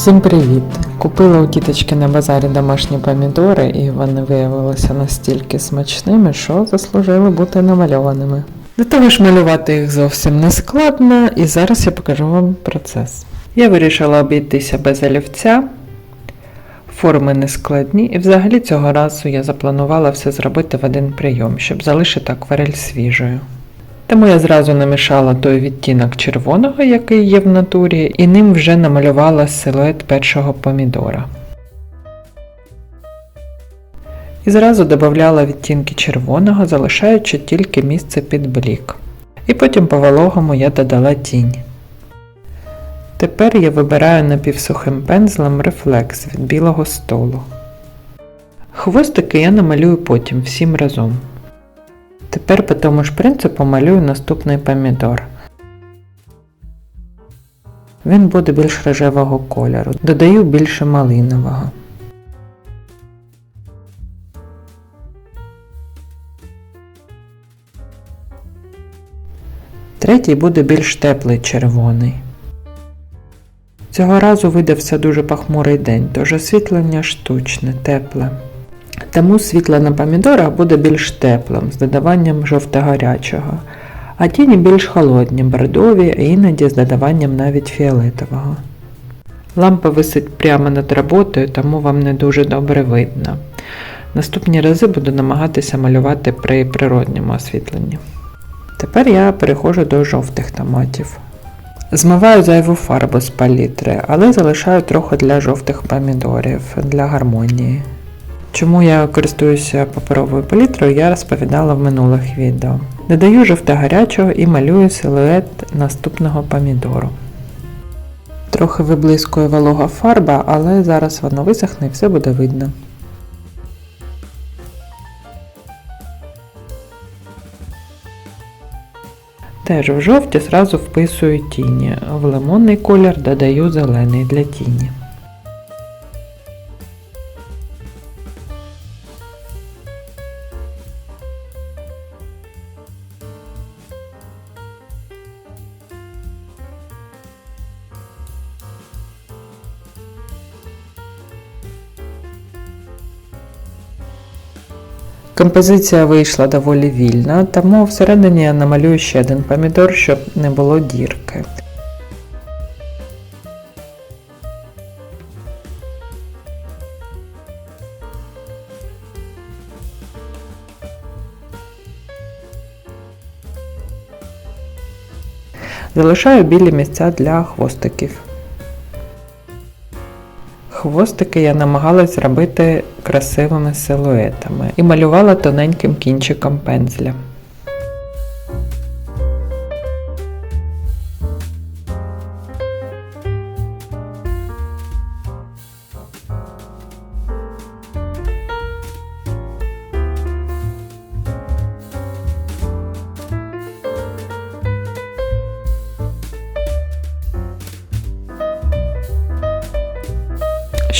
Всім привіт! Купила у діточки на базарі домашні помідори, і вони виявилися настільки смачними, що заслужили бути намальованими. До того ж малювати їх зовсім не складно, і зараз я покажу вам процес. Я вирішила обійтися без олівця, форми не складні, і взагалі цього разу я запланувала все зробити в один прийом, щоб залишити акварель свіжою. Тому я зразу намішала той відтінок червоного, який є в натурі, і ним вже намалювала силует першого помідора. І зразу додавала відтінки червоного, залишаючи тільки місце під блік. І потім по вологому я додала тінь. Тепер я вибираю напівсухим пензлем рефлекс від білого столу. Хвостики я намалюю потім всім разом. Тепер по тому ж принципу малюю наступний помідор. Він буде більш рожевого кольору. Додаю більше малинового. Третій буде більш теплий червоний. Цього разу видався дуже похмурий день, тож освітлення штучне, тепле. Тому світло на помідорах буде більш теплим, з додаванням жовто-гарячого, а тіні більш холодні, бордові, а іноді з додаванням навіть фіолетового. Лампа висить прямо над роботою, тому вам не дуже добре видно. Наступні рази буду намагатися малювати при природньому освітленні. Тепер я переходжу до жовтих томатів. Змиваю зайву фарбу з палітри, але залишаю трохи для жовтих помідорів для гармонії. Чому я користуюся паперовою палітрою, я розповідала в минулих відео. Додаю жовто-гарячого і малюю силует наступного помідору. Трохи виблискує волога фарба, але зараз воно висохне і все буде видно. Теж в жовті зразу вписую тіні. В лимонний колір додаю зелений для тіні. Композиція вийшла доволі вільна, тому всередині я намалюю ще один помідор, щоб не було дірки. Залишаю білі місця для хвостиків. Хвостики я намагалась зробити красивими силуетами і малювала тоненьким кінчиком пензля.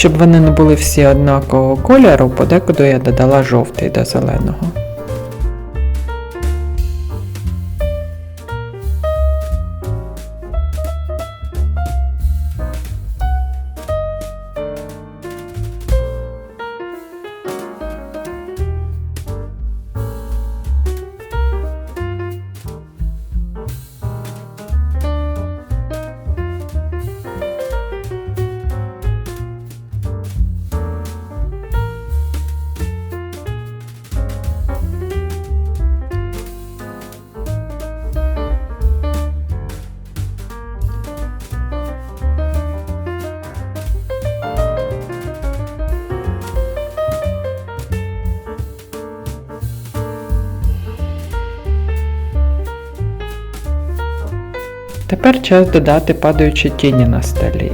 Щоб вони не були всі однакового кольору, подекуди я додала жовтий до зеленого. Тепер час додати падаючі тіні на столі.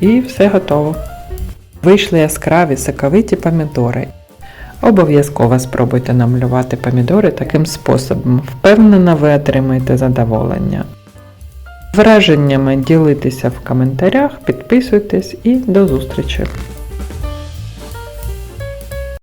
І все готово. Вийшли яскраві соковиті помідори. Обов'язково спробуйте намалювати помідори таким способом. Впевнено, ви отримаєте задоволення. Враженнями ділитеся в коментарях, підписуйтесь і до зустрічі!